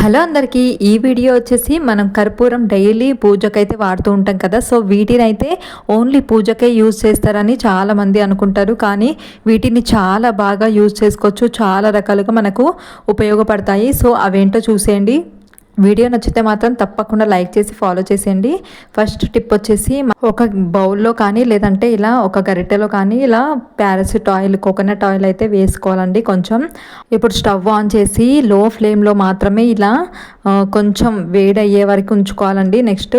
Hello అందరికీ ఈ video వచ్చేసి మనం కర్పూరం డైలీ పూజకైతే వాడుతూ ఉంటాం కదా. సో వీటిని అయితే ఓన్లీ పూజకే యూజ్ చేస్తారని చాలామంది అనుకుంటారు. కానీ వీటిని చాలా బాగా యూజ్ చేసుకోవచ్చు. చాలా రకాలుగా మనకు ఉపయోగపడతాయి. సో అవేంటో చూసేయండి. వీడియో నచ్చితే మాత్రం తప్పకుండా లైక్ చేసి ఫాలో చేసేయండి. ఫస్ట్ టిప్ వచ్చేసి ఒక బౌల్లో కానీ లేదంటే ఇలా ఒక గరిటెలో కానీ ఇలా ప్యారసిట్ ఆయిల్ కోకోనట్ ఆయిల్ అయితే వేసుకోవాలండి కొంచెం. ఇప్పుడు స్టవ్ ఆన్ చేసి లో ఫ్లేమ్లో మాత్రమే ఇలా కొంచెం వేడి అయ్యే వరకు ఉంచుకోవాలండి. నెక్స్ట్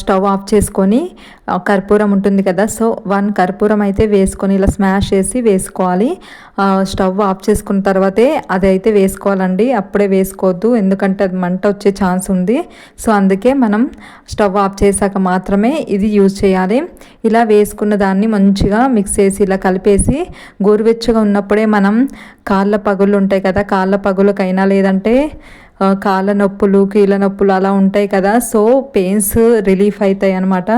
స్టవ్ ఆఫ్ చేసుకొని కర్పూరం ఉంటుంది కదా సో వన్ కర్పూరం అయితే వేసుకొని ఇలా స్మాష్ చేసి వేసుకోవాలి. స్టవ్ ఆఫ్ చేసుకున్న తర్వాతే అది అయితే వేసుకోవాలండి. అప్పుడే వేసుకోవద్దు ఎందుకంటే అది మంట వచ్చే ఛాన్స్ ఉంది. సో అందుకే మనం స్టవ్ ఆఫ్ చేశాక మాత్రమే ఇది యూజ్ చేయాలి. ఇలా వేసుకున్న దాన్ని మంచిగా మిక్స్ చేసి ఇలా కలిపేసి గోరువెచ్చగా ఉన్నప్పుడే మనం కాళ్ళ పగులు ఉంటాయి కదా కాళ్ళ పగులకైనా లేదంటే కాళ్ళ నొప్పులు కీళ్ళ నొప్పులు అలా ఉంటాయి కదా. సో పెయిన్స్ రిలీఫ్ అవుతాయి అనమాట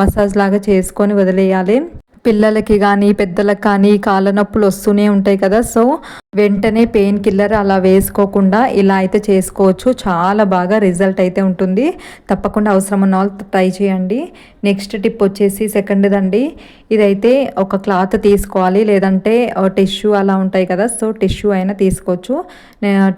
మసాజ్ లాగా చేసుకొని వదిలేయాలి. పిల్లలకి కానీ పెద్దలకు కానీ కాళ్ళ నొప్పులు వస్తూనే ఉంటాయి కదా. సో వెంటనే పెయిన్ కిల్లర్ అలా వేసుకోకుండా ఇలా అయితే చేసుకోవచ్చు. చాలా బాగా రిజల్ట్ అయితే ఉంటుంది. తప్పకుండా అవసరం ఉన్న వాళ్ళు ట్రై చేయండి. నెక్స్ట్ టిప్ వచ్చేసి సెకండ్ దండి. ఇదైతే ఒక క్లాత్ తీసుకోవాలి. లేదంటే టిష్యూ అలా ఉంటాయి కదా సో టిష్యూ అయినా తీసుకోవచ్చు.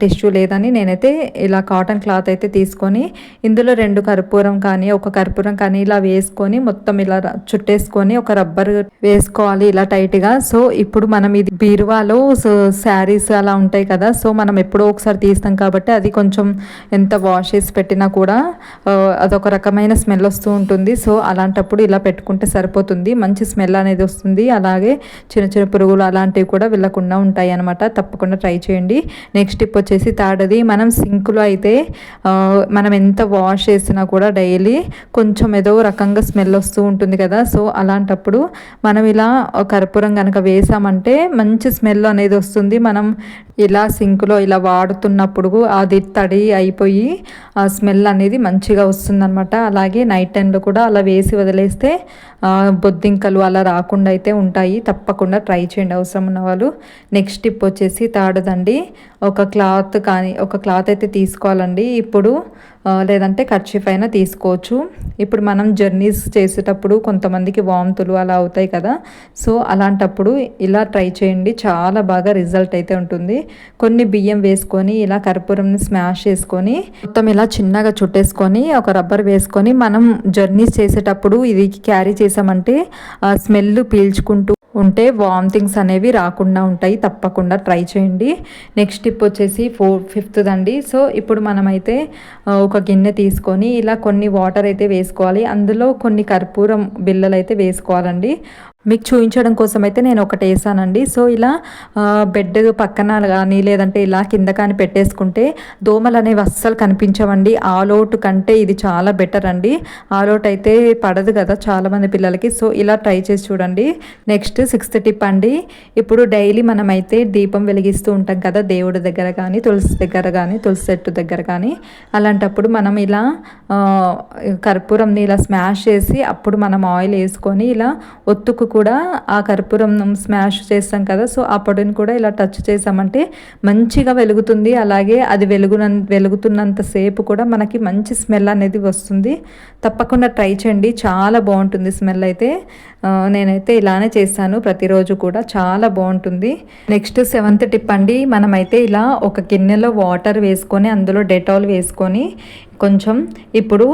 టిష్యూ లేదని నేనైతే ఇలా కాటన్ క్లాత్ అయితే తీసుకొని ఇందులో రెండు కర్పూరం కానీ ఒక కర్పూరం కానీ ఇలా వేసుకొని మొత్తం ఇలా చుట్టేసుకొని ఒక రబ్బర్ వేసుకోవాలి ఇలా టైట్గా. సో ఇప్పుడు మనం ఇది బీరువాలో శారీస్ అలా ఉంటాయి కదా సో మనం ఎప్పుడో ఒకసారి తీస్తాం కాబట్టి అది కొంచెం ఎంత వాష్ చేసి పెట్టినా కూడా అదొక రకమైన స్మెల్ వస్తూ ఉంటుంది. సో అలాంటప్పుడు ఇలా పెట్టుకుంటే సరిపోతుంది. మంచి స్మెల్ అనేది వస్తుంది. అలాగే చిన్న చిన్న పురుగులు అలాంటివి కూడా వెళ్ళకుండా ఉంటాయి అనమాట తప్పకుండా ట్రై చేయండి. నెక్స్ట్ టిప్ వచ్చేసి తాడది. మనం సింక్లో అయితే మనం ఎంత వాష్ చేసినా కూడా డైలీ కొంచెం ఏదో రకంగా స్మెల్ వస్తూ ఉంటుంది కదా. సో అలాంటప్పుడు మనం ఇలా కర్పూరం కనుక వేసామంటే మంచి స్మెల్ అనేది వస్తుంది. మనం మనం ఇలా సింక్లో ఇలా వాడుతున్నప్పుడు అది తడి అయిపోయి ఆ స్మెల్ అనేది మంచిగా వస్తుందన్నమాట. అలాగే నైట్ టైంలో కూడా అలా వేసి వదిలేస్తే బొద్దింకలు అలా రాకుండా అయితే ఉంటాయి. తప్పకుండా ట్రై చేయండి అవసరం ఉన్న వాళ్ళు. నెక్స్ట్ టిప్ వచ్చేసి తాడదండి. ఒక క్లాత్ కానీ ఒక క్లాత్ అయితే తీసుకోవాలండి. ఇప్పుడు లేదంటే కర్చీఫ్ అయినా తీసుకోవచ్చు. ఇప్పుడు మనం జర్నీస్ చేసేటప్పుడు కొంతమందికి వాంతులు అలా అవుతాయి కదా. సో అలాంటప్పుడు ఇలా ట్రై చేయండి. చాలా బాగా రిజల్ట్ అయితే ఉంటుంది. కొన్ని బియ్యం వేసుకొని ఇలా కర్పూరంని స్మాష్ చేసుకొని మొత్తం ఇలా చిన్నగా చుట్టేసుకొని ఒక రబ్బర్ వేసుకొని మనం జర్నీస్ చేసేటప్పుడు ఇది క్యారీ చేసామంటే స్మెల్ పీల్చుకుంటూ ఉంటే వామిటింగ్స్ అనేవి రాకుండా ఉంటాయి. తప్పకుండా ట్రై చేయండి. నెక్స్ట్ టిప్ వచ్చేసి ఫోర్ ఫిఫ్త్ అండి సో ఇప్పుడు మనమైతే ఒక గిన్నె తీసుకొని ఇలా కొన్ని వాటర్ అయితే వేసుకోవాలి. అందులో కొన్ని కర్పూరం బిల్లలు అయితే వేసుకోవాలండి. మీకు చూపించడం కోసం అయితే నేను ఒకటి వేసానండి. సో ఇలా బెడ్ పక్కన కానీ లేదంటే ఇలా కింద కానీ పెట్టేసుకుంటే దోమలు అనేవి అస్సలు కనిపించవండి. ఆలోట్ కంటే ఇది చాలా బెటర్ అండి. ఆలోట్ అయితే పడదు కదా చాలామంది పిల్లలకి. సో ఇలా ట్రై చేసి చూడండి. నెక్స్ట్ సిక్స్త్ టిప్ అండి. ఇప్పుడు డైలీ మనమైతే దీపం వెలిగిస్తూ ఉంటాం కదా దేవుడి దగ్గర కానీ తులసి దగ్గర కానీ తులసి చెట్టు దగ్గర కానీ అలాంటప్పుడు మనం ఇలా కర్పూరంని ఇలా స్మాష్ చేసి అప్పుడు మనం ఆయిల్ వేసుకొని ఇలా ఒత్తుకు కూడా ఆ కర్పూరం స్మాష్ చేస్తాం కదా సో ఆ పొడిని కూడా ఇలా టచ్ చేసామంటే మంచిగా వెలుగుతుంది. అలాగే అది వెలుగున వెలుగుతున్నంత సేపు కూడా మనకి మంచి స్మెల్ అనేది వస్తుంది. తప్పకుండా ట్రై చేయండి. చాలా బాగుంటుంది స్మెల్ అయితే. నేనైతే ఇలానే చేస్తాను ప్రతిరోజు కూడా. చాలా బాగుంటుంది. నెక్స్ట్ సెవెంత్ టిప్ అండి. మనమైతే ఇలా ఒక గిన్నెలో వాటర్ వేసుకొని అందులో డెటాల్ వేసుకొని కొంచెం ఇప్పుడు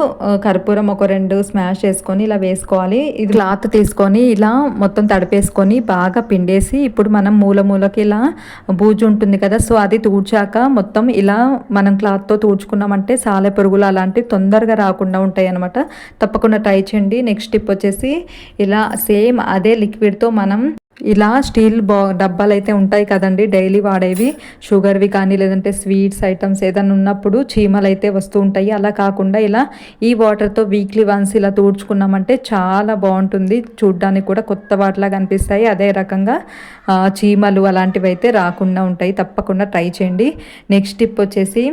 కర్పూరం ఒక రెండు స్మాష్ చేసుకొని ఇలా వేసుకోవాలి. ఇది క్లాత్ తీసుకొని ఇలా మొత్తం తడిపేసుకొని బాగా పిండేసి ఇప్పుడు మనం మూల మూలకి ఇలా బూజు ఉంటుంది కదా సో అది తూడ్చాక మొత్తం ఇలా మనం క్లాత్తో తూడ్చుకున్నామంటే సాలె పురుగులు అలాంటివి తొందరగా రాకుండా ఉంటాయి అనమాట తప్పకుండా ట్రై చేయండి. నెక్స్ట్ టిప్ వచ్చేసి ఇలా సేమ్ అదే లిక్విడ్తో మనం ఇలా స్టీల్ బా డబ్బాలు అయితే ఉంటాయి కదండి డైలీ వాడేవి. షుగర్వి కానీ లేదంటే స్వీట్స్ ఐటమ్స్ ఏదైనా ఉన్నప్పుడు చీమలు అయితే వస్తూ ఉంటాయి. అలా కాకుండా ఇలా ఈ వాటర్తో వీక్లీ వన్స్ ఇలా తూడ్చుకున్నామంటే చాలా బాగుంటుంది. చూడ్డానికి కూడా కొత్త వాటిలా కనిపిస్తాయి అదే రకంగా చీమలు అలాంటివి అయితే రాకుండా ఉంటాయి. తప్పకుండా ట్రై చేయండి. నెక్స్ట్ టిప్ వచ్చేసి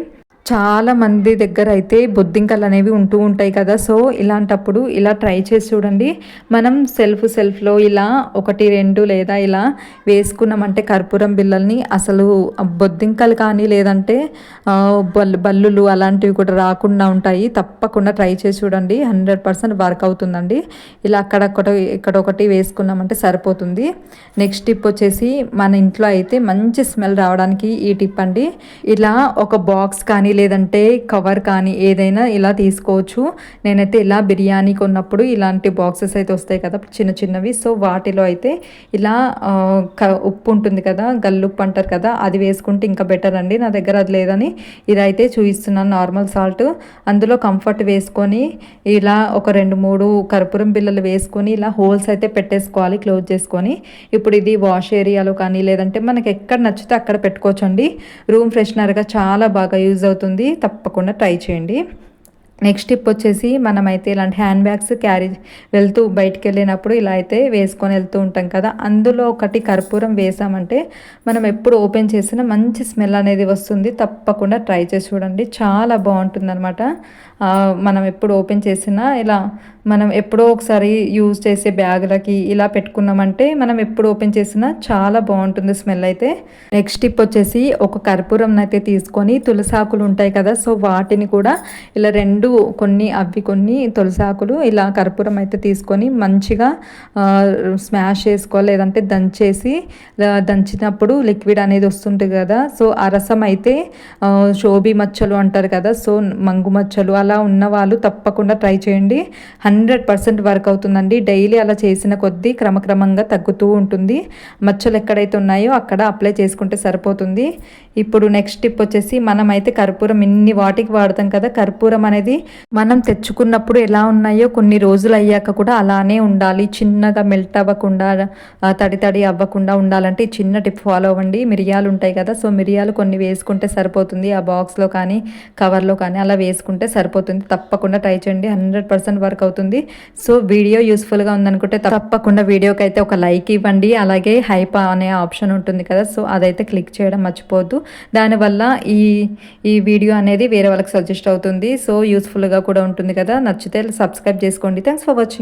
చాలా మంది దగ్గర అయితే బొద్దింకలు అనేవి ఉంటూ ఉంటాయి కదా. సో ఇలాంటప్పుడు ఇలా ట్రై చేసి చూడండి. మనం సెల్ఫ్ సెల్ఫ్లో ఇలా ఒకటి రెండు లేదా ఇలా వేసుకున్నామంటే కర్పూరం బిల్లల్ని అసలు బొద్దింకలు కానీ లేదంటే బల్లులు అలాంటివి కూడా రాకుండా ఉంటాయి. తప్పకుండా ట్రై చేసి చూడండి. హండ్రెడ్ పర్సెంట్ వర్క్ అవుతుందండి. ఇలా అక్కడొకటి ఇక్కడ ఒకటి వేసుకున్నామంటే సరిపోతుంది. నెక్స్ట్ టిప్ వచ్చేసి మన ఇంట్లో అయితే మంచి స్మెల్ రావడానికి ఈ టిప్ అండి. ఇలా ఒక బాక్స్ కానీ లేదంటే కవర్ కానీ ఏదైనా ఇలా తీసుకోవచ్చు. నేనైతే ఇలా బిర్యానీ కొన్నప్పుడు ఇలాంటి బాక్సెస్ అయితే వస్తాయి కదా చిన్న చిన్నవి. సో వాటిలో అయితే ఇలా ఉప్పు ఉంటుంది కదా గల్లుప్పు అంటారు కదా అది వేసుకుంటే ఇంకా బెటర్ అండి. నా దగ్గర అది లేదని ఇదైతే చూపిస్తున్నాను నార్మల్ సాల్ట్. అందులో కంఫర్ట్ వేసుకొని ఇలా ఒక రెండు మూడు కర్పూరం బిల్లలు వేసుకొని ఇలా హోల్స్ అయితే పెట్టేసుకోవాలి క్లోజ్ చేసుకొని. ఇప్పుడు ఇది వాష్ ఏరియాలో కానీ లేదంటే మనకి ఎక్కడ నచ్చితే అక్కడ పెట్టుకోవచ్చండి. రూమ్ ఫ్రెషనర్గా చాలా బాగా యూజ్ అవుతుంది. తప్పకుండా ట్రై చేయండి. నెక్స్ట్ టిప్ వచ్చేసి మనమైతే ఇలాంటి హ్యాండ్ బ్యాగ్స్ క్యారీ వెళ్తూ బయటికి వెళ్ళినప్పుడు ఇలా అయితే వేసుకొని వెళ్తూ ఉంటాం కదా. అందులో ఒకటి కర్పూరం వేసామంటే మనం ఎప్పుడు ఓపెన్ చేసినా మంచి స్మెల్ అనేది వస్తుంది. తప్పకుండా ట్రై చేసి చూడండి. చాలా బాగుంటుంది అనమాట మనం ఎప్పుడు ఓపెన్ చేసినా ఇలా మనం ఎప్పుడో ఒకసారి యూజ్ చేసే బ్యాగులకి ఇలా పెట్టుకున్నామంటే మనం ఎప్పుడు ఓపెన్ చేసినా చాలా బాగుంటుంది స్మెల్ అయితే. నెక్స్ట్ టిప్ వచ్చేసి ఒక కర్పూరం అయితే తీసుకొని తులసాకులు ఉంటాయి కదా. సో వాటిని కూడా ఇలా రెండు కొన్ని అవి కొన్ని తులసాకులు ఇలా కర్పూరం అయితే తీసుకొని మంచిగా స్మాష్ చేసుకోవాలి లేదంటే దంచేసి దంచినప్పుడు లిక్విడ్ అనేది వస్తుంటుంది కదా. సో ఆ రసం అయితే శోభి మచ్చలు అంటారు కదా. సో మంగు మచ్చలు అలా ఉన్న వాళ్ళు తప్పకుండా ట్రై చేయండి. హండ్రెడ్ పర్సెంట్ వర్క్ అవుతుందండి. డైలీ అలా చేసిన కొద్దీ క్రమక్రమంగా తగ్గుతూ ఉంటుంది. మచ్చలు ఎక్కడైతే ఉన్నాయో అక్కడ అప్లై చేసుకుంటే సరిపోతుంది. ఇప్పుడు నెక్స్ట్ టిప్ వచ్చేసి మనమైతే కర్పూరం ఇన్ని వాటికి వాడతాం కదా. కర్పూరం అనేది మనం తెచ్చుకున్నప్పుడు ఎలా ఉన్నాయో కొన్ని రోజులు అయ్యాక కూడా అలానే ఉండాలి. చిన్నగా మెల్ట్ అవ్వకుండా తడి తడి అవ్వకుండా ఉండాలంటే చిన్న టిప్ ఫాలో అవ్వండి. మిరియాలు ఉంటాయి కదా సో మిరియాలు కొన్ని వేసుకుంటే సరిపోతుంది. ఆ బాక్స్లో కానీ కవర్లో కానీ అలా వేసుకుంటే సరిపోతుంది. తప్పకుండా ట్రై చేయండి. హండ్రెడ్ పర్సెంట్ వర్క్ అవుతుంది. సో వీడియో యూస్ఫుల్గా ఉందనుకుంటే తప్పకుండా వీడియోకి అయితే ఒక లైక్ ఇవ్వండి. అలాగే హైప్ అనే ఆప్షన్ ఉంటుంది కదా సో అదైతే క్లిక్ చేయడం మర్చిపోవద్దు. దానివల్ల ఈ ఈ వీడియో అనేది వేరే వాళ్ళకి సజెస్ట్ అవుతుంది. సో యూస్ఫుల్ యూస్ఫుల్గా కూడా ఉంటుంది కదా. నచ్చితే సబ్స్క్రైబ్ చేసుకోండి. Thanks for watching